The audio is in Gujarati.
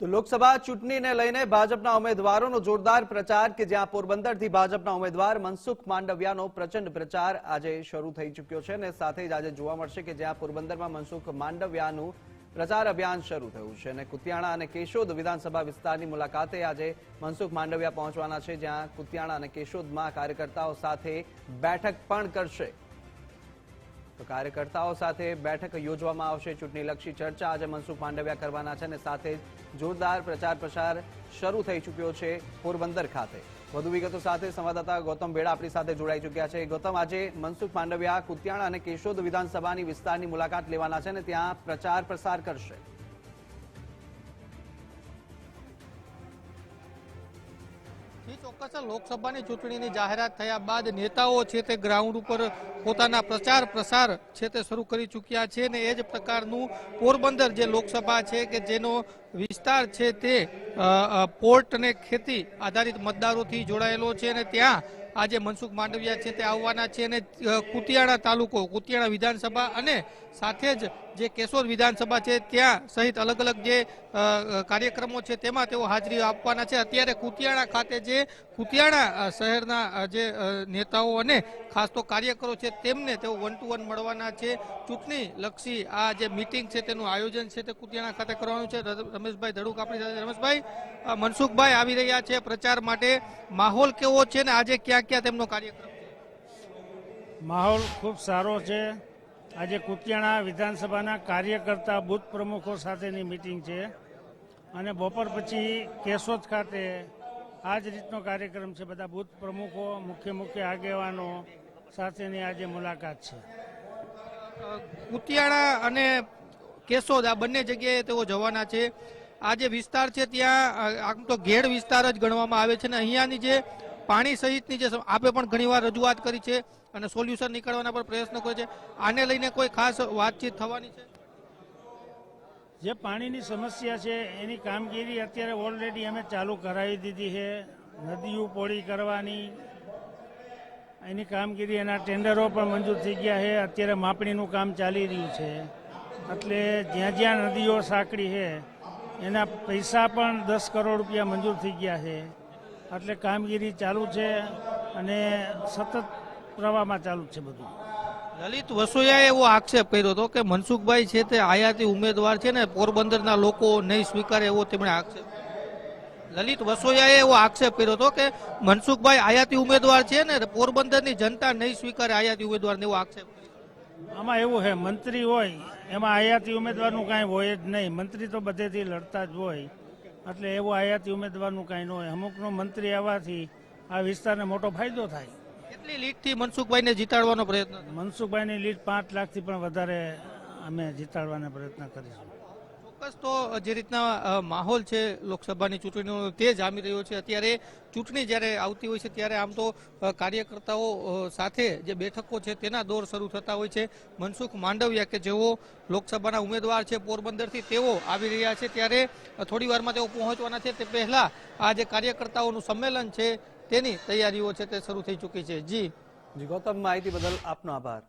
તો લોકસભા ચૂંટણીને લઈને ભાજપના ઉમેદવારોનો જોરદાર પ્રચાર કે જ્યાં પોરબંદરથી ભાજપના ઉમેદવાર મનસુખ માંડવિયાનો પ્રચંડ પ્રચાર આજે શરૂ થઈ ચૂક્યો છે અને સાથે જ આજે જોવા મળશે કે જ્યાં પોરબંદરમાં મનસુખ માંડવિયાનું પ્રચાર અભિયાન શરૂ થયું છે અને કુતિયાણા અને કેશોદ વિધાનસભા વિસ્તારની મુલાકાતે આજે મનસુખ માંડવિયા પહોંચવાના છે, જ્યાં કુતિયાણા અને કેશોદમાં કાર્યકર્તાઓ સાથે બેઠક પણ કરશે. તો કાર્યકર્તાઓ સાથે બેઠક યોજવામાં આવશે. ચૂંટણીલક્ષી ચર્ચા આજે મનસુખ માંડવિયા કરવાના છે અને સાથે જોરદાર પ્રચાર પ્રસાર શરૂ થઈ ચૂક્યો છે પોરબંદર ખાતે. વધુ વિગતો સાથે સંવાદદાતા ગૌતમ ભેડા આપણી સાથે જોડાઈ ચૂક્યા છે. ગૌતમ, આજે મનસુખ માંડવિયા કુતિયાણા અને કેશોદ વિધાનસભાની વિસ્તારની મુલાકાત લેવાના છે અને ત્યાં પ્રચાર પ્રસાર કરશે. ચોક્કસ લોકસભાની ચૂંટણીની જાહેરાત થયા બાદ નેતાઓ છે તે ગ્રાઉન્ડ ઉપર પોતાના પ્રચાર પ્રસાર છે તે શરૂ કરી ચૂક્યા છે ને એ જ પ્રકારનું પોરબંદર જે લોકસભા છે કે જેનો વિસ્તાર છે તે પોર્ટ અને ખેતી આધારિત મતદારોથી જોડાયેલો છે અને ત્યાં આજે મનસુખ માંડવિયા છે તે આવવાના છે અને કુતિયાણા તાલુકો કુતિયાણા વિધાનસભા અને સાથે જ જે કેશોદ વિધાનસભા છે, ત્યાં સહિત અલગ અલગ જે કાર્યક્રમો છે, તેમાં તેઓ હાજરી આપવાના છે. અત્યારે કુતિયાણા ખાતે જે, કુતિયાણા શહેરના જે નેતાઓ અને ખાસ તો કાર્યકરો છે, તેમને તેઓ વન ટુ વન મળવાના છે. ચૂંટણી લક્ષી આ જે મિટિંગ છે, તેનું આયોજન છે, તે કુતિયાણા ખાતે કરવાનું છે. રમેશભાઈ ધડુક આપણી સાથે રમેશભાઈ મનસુખભાઈ આવી રહ્યા છે પ્રચાર માટે. માહોલ કેવો છે ને આજે ક્યાં ક્યાં તેમનો કાર્યક્રમ માહોલ ખૂબ સારો છે. આજે કુતિયાણા વિધાનસભાના કાર્યકર્તા બુથ પ્રમુખો સાથેની મિટિંગ છે અને બપોર પછી કેશોદ ખાતે આ જ રીતનો કાર્યક્રમ છે. બધા બુથ પ્રમુખો, મુખ્ય મુખ્ય આગેવાનો સાથેની આજે મુલાકાત છે. કુતિયાણા અને કેશોદ આ બંને જગ્યાએ તેઓ જવાના છે. આ જે વિસ્તાર છે, ત્યાં આમ તો ઘેડ વિસ્તાર જ ગણવામાં આવે છે ને અહીંયાની જે પાણી સહિતની જે આપે પણ ઘણીવાર રજૂઆત કરી છે અને સોલ્યુશન નીકળવાના પર પ્રયત્ન કરે છે. આને લઈને કોઈ ખાસ વાતચીત થવાની છે? જે પાણીની સમસ્યા છે, એની કામગીરી અત્યારે ઓલરેડી અમે ચાલુ કરાવી દીધી છે. નદીઓ પોળી કરવાની, એની કામગીરી એના ટેન્ડરો પણ મંજૂર થઈ ગયા છે. અત્યારે માપણીનું કામ ચાલી રહ્યું છે. એટલે જ્યાં જ્યાં નદીઓ સાંકળી છે, એના પૈસા પણ દસ કરોડ રૂપિયા મંજૂર થઈ ગયા છે. એટલે કામગીરી ચાલુ છે અને સતત પ્રવાહમાં ચાલુ છે બધું. લલિત વસોયાએ એવો આક્ષેપ કર્યો હતો કે મનસુખભાઈ છે તે આયાતી ઉમેદવાર છે ને પોરબંદરના લોકો નહીં સ્વીકારે એવો તેમણે આક્ષેપ લલિત વસોયાએ એવો આક્ષેપ કર્યો હતો કે મનસુખભાઈ આયાતી ઉમેદવાર છે ને પોરબંદરની જનતા નહીં સ્વીકારે આયાતી ઉમેદવારને એવો આક્ષેપ આમાં એવું છે મંત્રી હોય એમાં આયાતી ઉમેદવારનું કાંઈ હોય જ નહીં. મંત્રી તો બધેથી લડતા જ હોય. એટલે એવો આયાતી ઉમેદવારનું કાંઈ ન હોય. અમુકનો મંત્રી આવવાથી આ વિસ્તારને મોટો ફાયદો થાય. કેટલી લીટથી મનસુખભાઈને જીતાડવાનો પ્રયત્ન? મનસુખભાઈની લીડ પાંચ લાખથી પણ વધારે અમે જીતાડવાના પ્રયત્ન કરીશું. ચોક્કસ તો જે રીતના માહોલ છે લોકસભાની ચૂંટણીનો તે જામી રહ્યો છે. અત્યારે ચૂંટણી જ્યારે આવતી હોય છે, ત્યારે આમ તો કાર્યકર્તાઓ સાથે જે બેઠકો છે તેના દોર શરૂ થતા હોય છે. મનસુખ માંડવિયા કે જેઓ લોકસભાના ઉમેદવાર છે, પોરબંદરથી તેઓ આવી રહ્યા છે. ત્યારે થોડી વારમાં તેઓ પહોંચવાના છે. તે પહેલા આ જે કાર્યકર્તાઓનું સંમેલન છે, તેની તૈયારીઓ છે, તે શરૂ થઈ ચૂકી છે. જી. જી, ગૌતમ, માહિતી બદલ આપનો આભાર.